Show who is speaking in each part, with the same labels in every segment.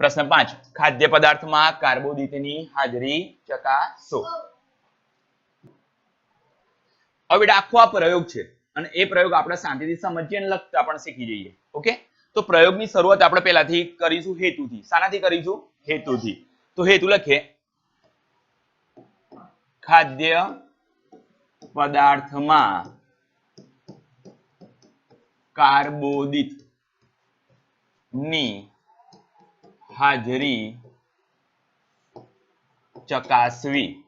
Speaker 1: પ્રશ્ન પાંચ ખાદ્ય પદાર્થમાં કાર્બોદિતની હાજરી ચકાસો. હવે આખો આ પ્રયોગ છે અને એ પ્રયોગ આપણે શાંતિથી સમજીએ અને લખતા પણ શીખી જઈએ, ઓકે? તો પ્રયોગની શરૂઆત આપણે પહેલાથી કરીશું હેતુથી. શાનાથી કરીશું? હેતુથી. તો હેતુ લખીએ. ખાદ્ય પદાર્થમાં કાર્બોદિતની હાજરી ચકાસવી.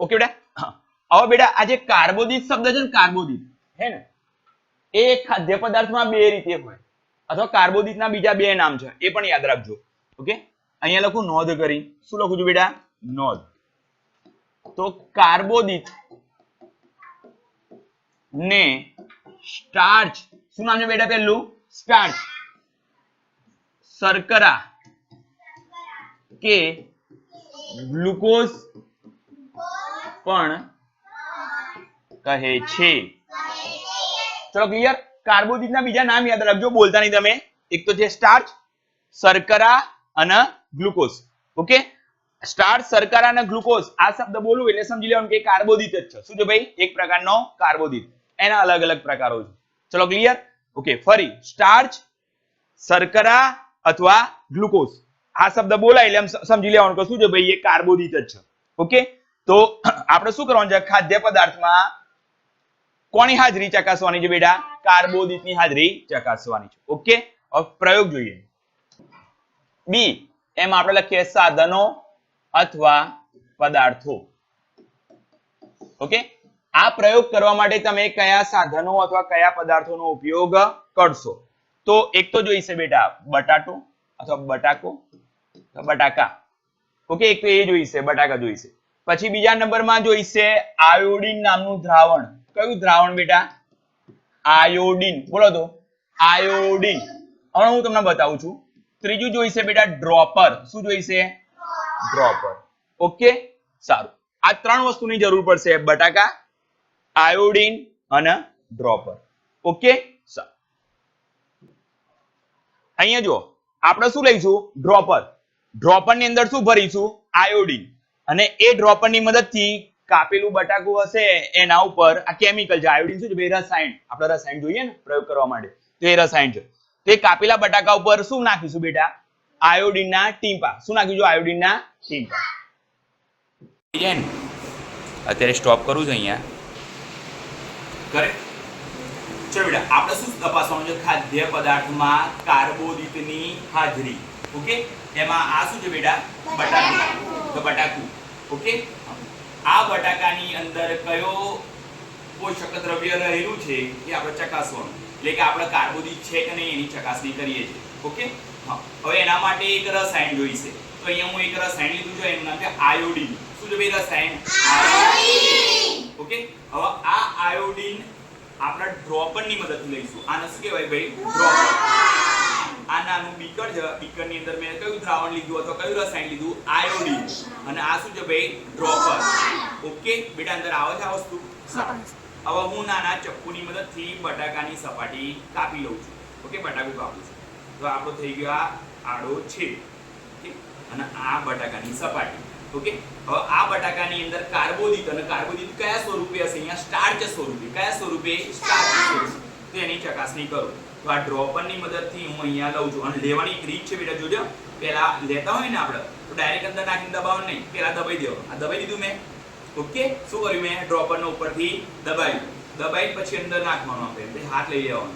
Speaker 1: ઓકે બેટા. હવે બેટા, આ જે કાર્બોદિત શબ્દ છે ને, કાર્બોદિત, હે ને? એ ખાદ્ય પદાર્થમાં બે રીતે હોય. અથવા કાર્બોદિતના બીજા બે નામ છે. એ પણ યાદ રાખજો. ઓકે? અહીંયા લખું નોંધ કરી. શું લખું છું બેટા? નોંધ. તો કાર્બોદિત ને સ્ટાર્ચ શું નામ છે બેટા પહેલું સ્ટાર્ચ શર્કરા. કે ગ્લુકોઝ પણ કહે છે. ચલો ક્લિયર કાર્બોદિતના બીજા નામ યાદ રાખજો, બોલતા નહીં તમે. એક તો છે સ્ટાર્ચ શર્કરા અને ગ્લુકોઝ. ઓકે સ્ટાર્ચ શર્કરા અને ગ્લુકોઝ. આ શબ્દ બોલું એટલે સમજી લેવાનું કે કાર્બોદિત જ છે. શું છે ભાઈ? એક પ્રકારનો કાર્બોદિત એના અલગ અલગ પ્રકારો છે. ચલો ક્લિયર ઓકે ફરી. સ્ટાર્ચ શર્કરા અથવા ગ્લુકોઝ આ શબ્દ બોલાય એટલે સમજી લેવાનું કે શું છે ભાઈ, એ કાર્બોદિત જ છે. ઓકે તો આપણે શું કરવાનું છે? ખાદ્ય પદાર્થમાં કોની હાજરી ચકાસવાની છે બેટા? કાર્બોદિતની હાજરી ચકાસવાની છે. ઓકે પ્રયોગ જોઈએ. બી એમાં આપણે લખીએ સાધનો અથવા પદાર્થો. ઓકે આ પ્રયોગ કરવા માટે તમે કયા સાધનો અથવા કયા પદાર્થોનો ઉપયોગ કરશો? તો એક તો જોઈશે બેટા, બટાટો અથવા બટાકો, બટાકા. ઓકે, એક તો એ જોઈશે બટાકા જોઈશે પછી બીજા નંબરમાં જોઈશે આયોડિન નામનું દ્રાવણ. કયું દ્રાવણ બેટા? આયોડિન. બોલો તો. આયોડિન. હવે હું તમને બતાવું છું. ત્રીજું જોઈશે બેટા ડ્રોપર. શું જોઈશે ડ્રોપર. ઓકે, સારું. આ ત્રણ વસ્તુની જરૂર પડશે. બટાકા આયોડિન અને ડ્રોપર. ઓકે? અહીંયા જો આપણે શું લઈશું? ડ્રોપર. ડ્રોપરની અંદર શું ભરીશું? આયોડિન. અને એ ડ્રોપરની મદદથી કાપેલું બટાકું હશે એના ઉપર. આ કેમિકલ છે. આયોડિન શું છે? રસાયણ. આપણે રસાયણ જોઈએ ને, પ્રયોગ કરવા માટે. તો એ રસાયણ છે. તો એ કાપેલા બટાકા ઉપર શું નાખીશું બેટા? આયોડિનના ટીમ્પા શું નાખીશું? આયોડિનના ટીમ્પા અત્યારે સ્ટોપ કરું છું અહીંયા. કરે? ચલો બેટા, આપણે શું તપાસવાનું છે? ખાદ્ય પદાર્થમાં કાર્બોદિતની હાજરી. ઓકે? એમાં આ શું છે બેટા? બટાકું. તો બટાકુ. ઓકે? આ બટાકાની અંદર કયો પોષક દ્રવ્ય રહેલું છે એ આપણે ચકાસવાનું. એટલે કે આપણે કાર્બોદિત છે કે નહીં એની ચકાસણી કરીએ છીએ. ઓકે? હવે એના માટે એક રસાયણ જોઈશે. તો અહીંયા હું એક રસાયણ લીધું છે એનું નામ છે આયોડિન. શું છે ભાઈ રસાયણ? આયોડિન. આપણા ડ્રોપરની મદદથી લઈશું. આને શું કહેવાય ભાઈ ડ્રોપર આ નાનું બીકર છે. બીકરની અંદર મેં કયું દ્રાવણ લીધું અથવા કયું રસાયણ લીધું? આયોડિન. અને આ શું છે ભાઈ? ડ્રોપર. ઓકે? બેટા અંદર આવે છે આ વસ્તુ? હવે હું નાના ચપ્પુની મદદથી બટાકાની સપાટી કાપી લઉં છું. ઓકે? બટાકું કાપું છું. તો આપણો થઈ ગયો આ આડો છે અને આ બટાકાની સપાટી. ઓકે? હવે આ બટાકાની અંદર કાર્બોદિત અને કાર્બોદિત કયા સ્વરૂપે હશે? અહીંયા સ્ટાર્ચ સ્વરૂપે. કયા સ્વરૂપે? સ્ટાર્ચ સ્વરૂપે. તો એની ચકાસણી કરો. તો આ ડ્રોપરની મદદથી હું અહીંયા લઉં છું. અને લેવાની એક રીત છે બેટા જોજો. પહેલા લેતા હોય ને આપણે તો ડાયરેક્ટ અંદર નાખીને દબાવવાનું નહીં. પહેલા દબાઈ દેવો આ દબાઈ દીધું મેં. ઓકે? શું કર્યું મેં? ડ્રોપરનો ઉપરથી દબાવ્યું. દબાઈ પછી અંદર નાખવાનું આપણે. હાથ લઈ લેવાનો.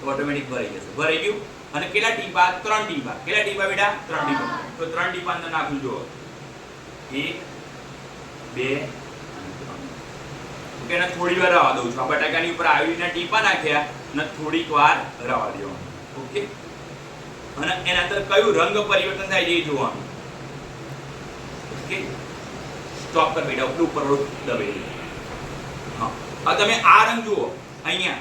Speaker 1: તો ઓટોમેટિક ભરાઈ જશે. ભરાઈ ગયું. અને કેટલા ટીપા? ત્રણ ટીપા. કેટલા ટીપા બેટા? ત્રણ ટીપા. તો ત્રણ ટીપા અંદર નાખું જુઓ. એક, બે થોડી વાર રવા દઉં છું. આ બટાકાની ઉપર આયોડીનના ટીપા નાખ્યા અને થોડીક વાર રવા દેવાનું. ઓકે? અને એના અંદર કયું રંગ પરિવર્તન થાય છે એ જોવાનું. ઓકે? સ્ટોપ કર બેટા ઉપર ઉપર દબાઈ હા. હવે તમે આ રંગ જુઓ. અહીંયા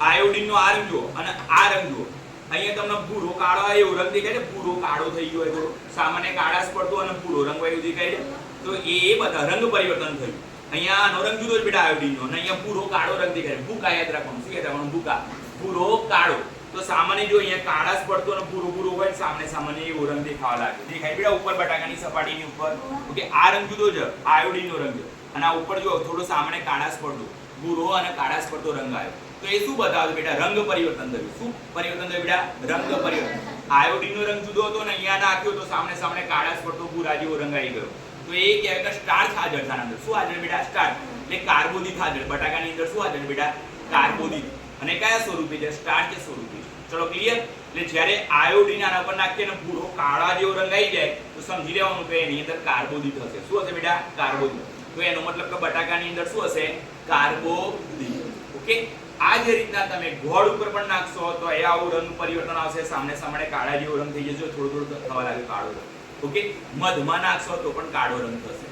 Speaker 1: આયોડિન નો આ રંગ જુઓ અને આ રંગ જુઓ. અહીંયા તમને ભૂરો કાળો એવો રંગ દેખાય છે. ભૂરો કાળો થઈ ગયો હોય તો સામાન્ય કાળાશ પડતો અને ભૂરો રંગ વાયુ દેખાય છે. તો એ બધા રંગ પરિવર્તન થયું. અહીંયા આનો રંગ જુદો જ બેટા આયોડિન અને અહીંયા ભૂરો કાળો રંગ દેખાય ભૂકા યાદ રાખવાનું. શું યાદ રાખવાનું? ભૂકા. ભૂરો કાળો. તો સામાન્ય જો અહીંયા કાળાશ પડતો અને ભૂરો ભૂરો હોય સામને સામાન્ય એવો રંગ દેખાવા લાગે દેખાય બેટા ઉપર બટાકાની સપાટીની ઉપર. ઓકે, આ રંગ જુદો છે. આયોડીનનો રંગ અને આ ઉપર જો થોડો સામાન્ય કાળાશ પડતો. ભૂરો અને કાળાશ પડતો રંગ આવ્યો. તો એ શું બતાવે બેટા? રંગ પરિવર્તન થયું શું પરિવર્તન થયું બેટા? રંગ પરિવર્તન. આયોડીનનો રંગ જુદો હતો ને અહીંયા નાખ્યો તો સામે સામે કાળા પડતો ભૂરા જેવો રંગ આવી ગયો. તો એ કે સ્ટાર્ચ હાજર છે અંદર. શું હાજર બેટા? સ્ટાર્ચ એટલે કાર્બોદિત હાજર બટાકાની અંદર શું હાજર બેટા? કાર્બોદિત. અને કયા સ્વરૂપે છે? સ્ટાર્ચ સ્વરૂપે ચલો ક્લિયર એટલે જ્યારે આયોડીન આના પર નાખીએ ને ભૂરો કાળા જેવો રંગ આવી જાય, તો સમજી લેવાનું કે એની અંદર કાર્બોદિત હશે. શું હશે બેટા? કાર્બોદિત. તો એનો મતલબ કે બટાકાની અંદર શું હશે? કાર્બોદિત. ઓકે? આ જે રીતના તમે ગોળ ઉપર પણ નાખશો તો એ આવું રંગ પરિવર્તન આવશે, સામને સામે કાળા જેવો રંગ થઈ જશે, થોડો થોડું થવા લાગે કાળો રંગ. ઓકે? મધમાં નાખશો તો પણ કાળો રંગ થશે.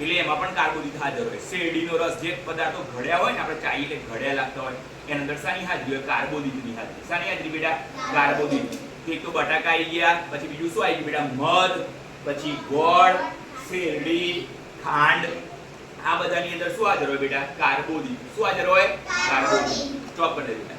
Speaker 1: એટલે એમાં પણ કાર્બોદિત હાજર હોય. શેરડીનો રસ જે પદાર્થો ઘડ્યા હોય ને, આપણે ચાઈ એટલે ઘડ્યા લાગતા હોય, એના અંદર શાની હાજરી હોય, કાર્બોદિતની હાજરી. શાની હાજરી બેટા, કાર્બોદિત. એક તો બટાકા આવી ગયા, પછી બીજું શું આવી ગયું બેટા? મધ, પછી ગોળ, શેરડી, ખાંડ આ બધાની અંદર શું હાજર હોય બેટા? કાર્બોદિત. શું હાજર હોય? કાર્બોદિત. ચોપન બેટા